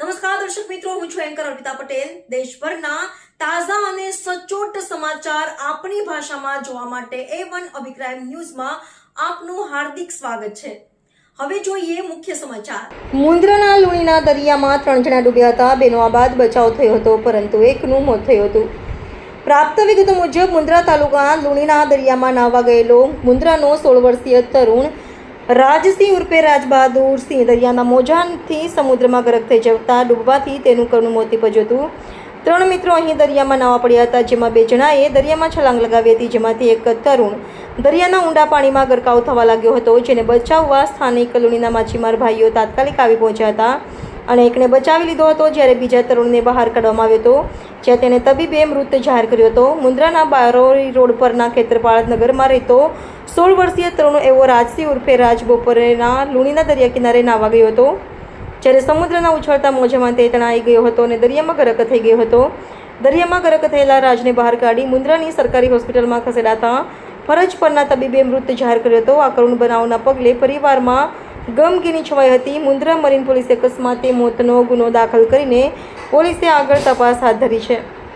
નમસ્કાર, દર્શક મિત્રો, હું છું એન્કર અર્પિતા પટેલ. દેશભરના તાજા અને સચોટ સમાચાર આપણી ભાષામાં જોવા માટે એ વન અભિપ્રાય ન્યૂઝમાં આપનું હાર્દિક સ્વાગત છે. હવે જોઈએ મુખ્ય સમાચાર. મુન્દ્રાના લુણીના દરિયામાં ત્રણ જણા ડૂબ્યા હતા. બેનો બાદ બચાવ થયો હતો, પરંતુ એકનું મોત થયું હતું. પ્રાપ્ત વિગતો મુજબ મુન્દ્રા તાલુકા લુણીના દરિયામાં નાહવા ગયેલો મુન્દ્રાનો સોળ વર્ષીય તરુણ રાજસિંહ ઉર્ફે રાજબહાદુર સિંહ. દરિયાના મોજાથી સમુદ્રમાં ગરક થઈ જતા ડૂબવાથી તેનું કરુણ મોત નીપજ્યું હતું. ત્રણ મિત્રો અહીં દરિયામાં નાવા પડ્યા હતા, જેમાં બે જણાએ દરિયામાં છલાંગ લગાવી હતી, જેમાંથી એક તરુણ દરિયાના ઊંડા પાણીમાં ગરકાવ થવા લાગ્યો હતો, જેને બચાવવા સ્થાનિક કલોનીના માછીમાર ભાઈઓ તાત્કાલિક આવી પહોંચ્યા હતા અને એકને બચાવી લીધો હતો, જ્યારે બીજા તરુણને બહાર કાઢવામાં આવ્યો હતો. જ્યાં તેને તબીબે મૃત જાહેર કર્યો હતો. મુન્દ્રાના બારોરી રોડ પરના ખેતરપાળ નગરમાં રહેતો સોળ વર્ષીય તરુણ એવો રાજસિંહ ઉર્ફે રાજ બપોરેના લુણીના દરિયા કિનારે નાવા ગયો હતો. જ્યારે સમુદ્રના ઉછળતા મોજામાં તે તણાઈ ગયો હતો અને દરિયામાં ગરક થઈ ગયો હતો. દરિયામાં ગરક થયેલા રાજને બહાર કાઢી મુન્દ્રાની સરકારી હોસ્પિટલમાં ખસેડાતા ફરજ પરના તબીબે મૃત જાહેર કર્યો હતો. આ કરુણ બનાવના પગલે પરિવારમાં ગમગીની છવાઈ હતી. મુન્દ્રા મરીન પોલીસે અકસ્માતે મોતનો ગુનો દાખલ કરીને પોલીસે આગળ તપાસ હાથ ધરી છે.